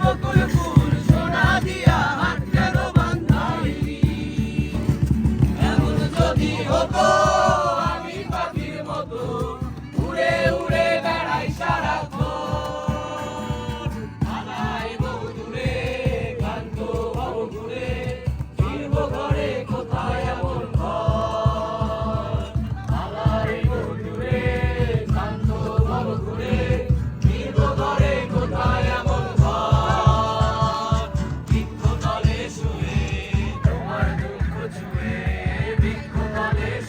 We're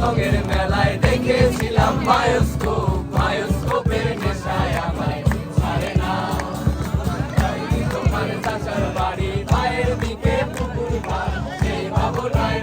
রঙের মেলায় দেখেছিলাম বায়োস্কোপ বায়োস্কোপের নেশায় আমায় ছাড়ে না। তোমার চাচার বাড়ি, ভাইয়ের দিকে পুকুর সেই ভাবনায়